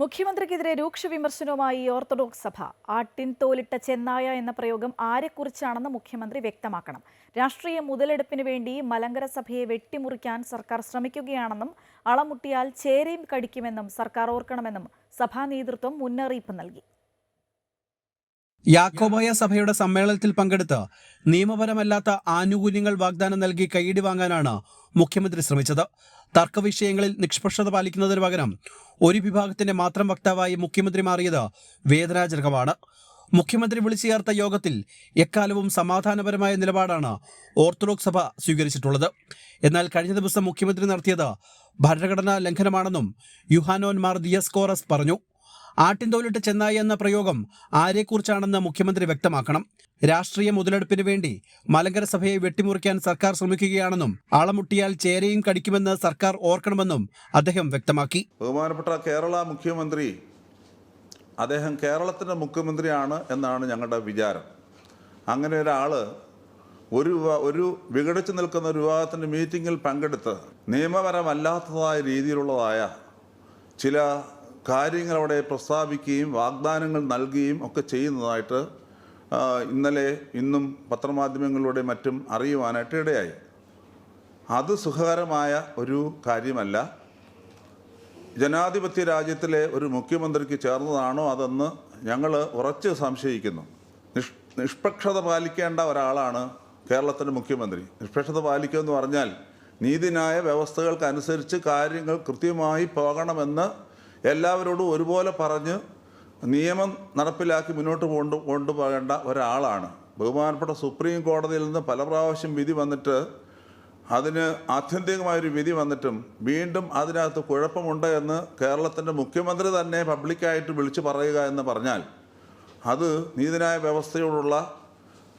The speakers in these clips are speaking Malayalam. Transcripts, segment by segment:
മുഖ്യമന്ത്രിക്കെതിരെ രൂക്ഷ വിമർശനവുമായി ഓർത്തഡോക്സ് സഭ. ആട്ടിൻ തോലിട്ട ചെന്നായ എന്ന പ്രയോഗം ആരെക്കുറിച്ചാണെന്ന് മുഖ്യമന്ത്രി വ്യക്തമാക്കണം. രാഷ്ട്രീയ മുതലെടുപ്പിന് വേണ്ടി മലങ്കര സഭയെ വെട്ടിമുറിക്കാൻ സർക്കാർ ശ്രമിക്കുകയാണെന്നും അളമുട്ടിയാൽ ചേരയും കടിക്കുമെന്നും സർക്കാർ ഓർക്കണമെന്നും സഭാ നേതൃത്വം മുന്നറിയിപ്പ് നൽകി. യാക്കോബായ സഭയുടെ സമ്മേളനത്തിൽ പങ്കെടുത്ത് നിയമപരമല്ലാത്ത ആനുകൂല്യങ്ങൾ വാഗ്ദാനം നൽകി കൈയടി വാങ്ങാനാണ് മുഖ്യമന്ത്രി ശ്രമിച്ചത്. തർക്കവിഷയങ്ങളിൽ നിഷ്പക്ഷത പാലിക്കുന്നതിന് പകരം ഒരു വിഭാഗത്തിന്റെ മാത്രം വക്താവായി മുഖ്യമന്ത്രി മാറിയത് വേദനാജനകമാണ്. മുഖ്യമന്ത്രി വിളിച്ചു ചേർത്ത യോഗത്തിൽ എക്കാലവും സമാധാനപരമായ നിലപാടാണ് ഓർത്തഡോക്സ് സഭ സ്വീകരിച്ചിട്ടുള്ളത്. എന്നാൽ കഴിഞ്ഞ ദിവസം മുഖ്യമന്ത്രി നടത്തിയത് ഭരണഘടനാ ലംഘനമാണെന്നും യുഹാനോൻ മാർ ദിയസ്കോറസ് പറഞ്ഞു. ആട്ടിൻതോലിട്ട് ചെന്നായി എന്ന പ്രയോഗം ആരെക്കുറിച്ചാണെന്ന് മുഖ്യമന്ത്രി വ്യക്തമാക്കണം. രാഷ്ട്രീയ മുതലെടുപ്പിന് വേണ്ടി മലങ്കര സഭയെ വെട്ടിമുറിക്കാൻ സർക്കാർ ശ്രമിക്കുകയാണെന്നും ആളമുട്ടിയാൽ ചേരയും കടിക്കുമെന്ന് സർക്കാർ ഓർക്കണമെന്നും അദ്ദേഹം വ്യക്തമാക്കി. ബഹുമാനപ്പെട്ട കേരള മുഖ്യമന്ത്രി അദ്ദേഹം കേരളത്തിന്റെ മുഖ്യമന്ത്രിയാണ് എന്നാണ് ഞങ്ങളുടെ വിചാരം. അങ്ങനെ ഒരാൾ ഒരു ഒരു വിഘടിച്ചു നിൽക്കുന്ന ഒരു വിഭാഗത്തിന്റെ മീറ്റിങ്ങിൽ പങ്കെടുത്ത് നിയമപരമല്ലാത്തതായ രീതിയിലുള്ളതായ ചില കാര്യങ്ങൾ അവിടെ പ്രസ്താവിക്കുകയും വാഗ്ദാനങ്ങൾ നൽകുകയും ഒക്കെ ചെയ്യുന്നതായിട്ട് ഇന്നലെ ഇന്നും പത്രമാധ്യമങ്ങളിലൂടെ മറ്റും അറിയുവാനായിട്ട് ഇടയായി. അത് സുഖകരമായ ഒരു കാര്യമല്ല. ജനാധിപത്യ രാജ്യത്തിലെ ഒരു മുഖ്യമന്ത്രിക്ക് ചേർന്നതാണോ അതെന്ന് ഞങ്ങൾ ഉറച്ച് സംശയിക്കുന്നു. നിഷ് നിഷ്പക്ഷത പാലിക്കേണ്ട ഒരാളാണ് കേരളത്തിന്റെ മുഖ്യമന്ത്രി. നിഷ്പക്ഷത പാലിക്കുക എന്ന് പറഞ്ഞാൽ നീതിന്യായ വ്യവസ്ഥകൾക്കനുസരിച്ച് കാര്യങ്ങൾ കൃത്യമായി പോകണമെന്ന് എല്ലാവരോടും ഒരുപോലെ പറഞ്ഞ് നിയമം നടപ്പിലാക്കി മുന്നോട്ട് കൊണ്ടു കൊണ്ടുപോകേണ്ട ഒരാളാണ്. ബഹുമാനപ്പെട്ട സുപ്രീം കോടതിയിൽ നിന്ന് പല പ്രാവശ്യം വിധി വന്നിട്ട് അതിന് ആത്യന്തികമായൊരു വിധി വന്നിട്ടും വീണ്ടും അതിനകത്ത് കുഴപ്പമുണ്ട് എന്ന് കേരളത്തിന്റെ മുഖ്യമന്ത്രി തന്നെ പബ്ലിക്കായിട്ട് വിളിച്ചു പറയുക എന്ന് പറഞ്ഞാൽ അത് നീതിന്യായ വ്യവസ്ഥയോടുള്ള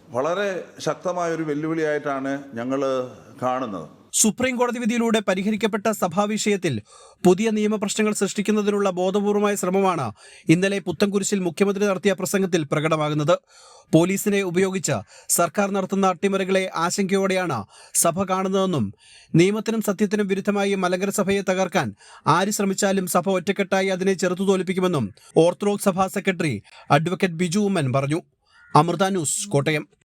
വളരെ ശക്തമായൊരു വെല്ലുവിളിയായിട്ടാണ് ഞങ്ങൾ കാണുന്നത്. സുപ്രീം കോടതി വിധിയിലൂടെ പരിഹരിക്കപ്പെട്ട സഭാ വിഷയത്തിൽ പുതിയ നിയമപ്രശ്നങ്ങൾ സൃഷ്ടിക്കുന്നതിനുള്ള ബോധപൂർവമായ ശ്രമമാണ് ഇന്നലെ പുത്തൻകുരിശിൽ മുഖ്യമന്ത്രി നടത്തിയ പ്രസംഗത്തിൽ പ്രകടമാകുന്നത്. പോലീസിനെ ഉപയോഗിച്ച് സർക്കാർ നടത്തുന്ന അട്ടിമറികളെ ആശങ്കയോടെയാണ് സഭ കാണുന്നതെന്നും നിയമത്തിനും സത്യത്തിനും വിരുദ്ധമായി മലങ്കര സഭയെ തകർക്കാൻ ആര് ശ്രമിച്ചാലും സഭ ഒറ്റക്കെട്ടായി അതിനെ ചെറുത്തു തോൽപ്പിക്കുമെന്നും ഓർത്തഡോക്സ് സഭാ സെക്രട്ടറി അഡ്വക്കേറ്റ് ബിജു ഉമ്മൻ പറഞ്ഞു. അമൃത ന്യൂസ് കോട്ടയം.